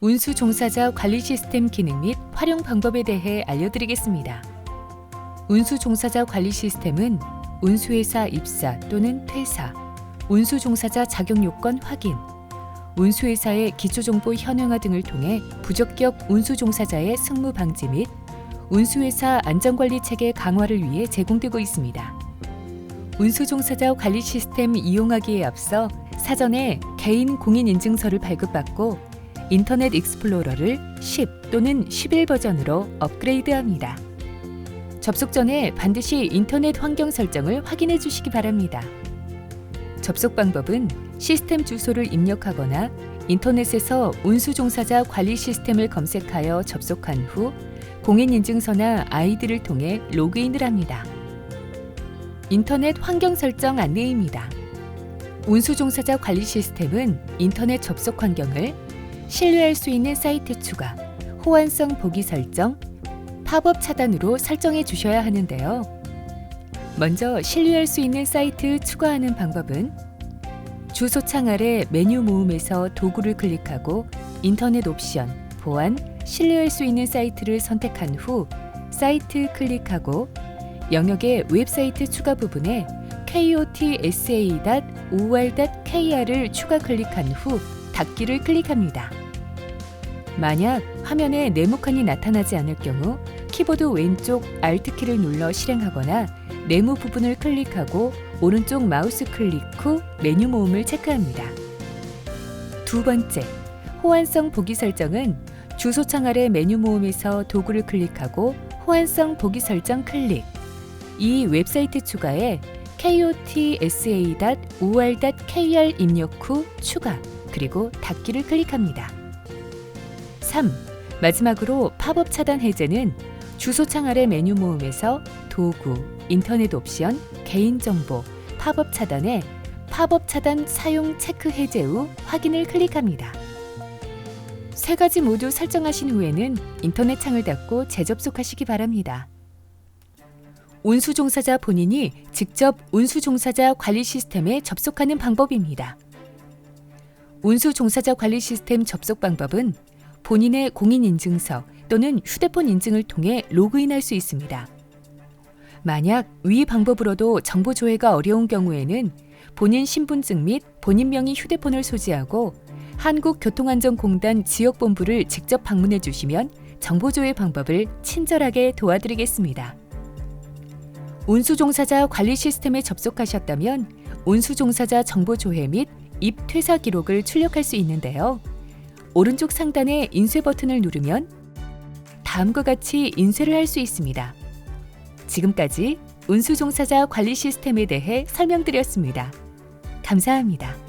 운수 종사자 관리 시스템 기능 및 활용 방법에 대해 알려드리겠습니다. 운수 종사자 관리 시스템은 운수회사 입사 또는 퇴사, 운수 종사자 자격 요건 확인, 운수회사의 기초정보 현황화 등을 통해 부적격 운수 종사자의 승무 방지 및 운수회사 안전관리 체계 강화를 위해 제공되고 있습니다. 운수 종사자 관리 시스템 이용하기에 앞서 사전에 개인 공인 인증서를 발급받고 인터넷 익스플로러를 10 또는 11 버전으로 업그레이드합니다. 접속 전에 반드시 인터넷 환경 설정을 확인해 주시기 바랍니다. 접속 방법은 시스템 주소를 입력하거나 인터넷에서 운수 종사자 관리 시스템을 검색하여 접속한 후 공인인증서나 아이디를 통해 로그인을 합니다. 인터넷 환경 설정 안내입니다. 운수 종사자 관리 시스템은 인터넷 접속 환경을 신뢰할 수 있는 사이트 추가, 호환성 보기 설정, 팝업 차단으로 설정해 주셔야 하는데요. 먼저 신뢰할 수 있는 사이트 추가하는 방법은 주소창 아래 메뉴 모음에서 도구를 클릭하고 인터넷 옵션, 보안, 신뢰할 수 있는 사이트를 선택한 후 사이트 클릭하고 영역의 웹사이트 추가 부분에 kotsa.or.kr을 추가 클릭한 후 닫기를 클릭합니다. 만약 화면에 네모칸이 나타나지 않을 경우 키보드 왼쪽 Alt키를 눌러 실행하거나 네모 부분을 클릭하고 오른쪽 마우스 클릭 후 메뉴 모음을 체크합니다. 두 번째, 호환성 보기 설정은 주소창 아래 메뉴 모음에서 도구를 클릭하고 호환성 보기 설정 클릭. 이 웹사이트 추가에 kotsa.or.kr 입력 후 추가 그리고 닫기를 클릭합니다. 3. 마지막으로 팝업 차단 해제는 주소창 아래 메뉴 모음에서 도구, 인터넷 옵션, 개인정보, 팝업 차단에 팝업 차단 사용 체크 해제 후 확인을 클릭합니다. 세 가지 모두 설정하신 후에는 인터넷 창을 닫고 재접속하시기 바랍니다. 운수 종사자 본인이 직접 운수 종사자 관리 시스템에 접속하는 방법입니다. 운수 종사자 관리 시스템 접속 방법은 본인의 공인인증서 또는 휴대폰 인증을 통해 로그인할 수 있습니다. 만약 위 방법으로도 정보 조회가 어려운 경우에는 본인 신분증 및 본인 명의 휴대폰을 소지하고 한국교통안전공단 지역본부를 직접 방문해 주시면 정보 조회 방법을 친절하게 도와드리겠습니다. 운수종사자 관리 시스템에 접속하셨다면 운수종사자 정보 조회 및 입퇴사 기록을 출력할 수 있는데요. 오른쪽 상단의 인쇄 버튼을 누르면 다음과 같이 인쇄를 할 수 있습니다. 지금까지 운수종사자 관리 시스템에 대해 설명드렸습니다. 감사합니다.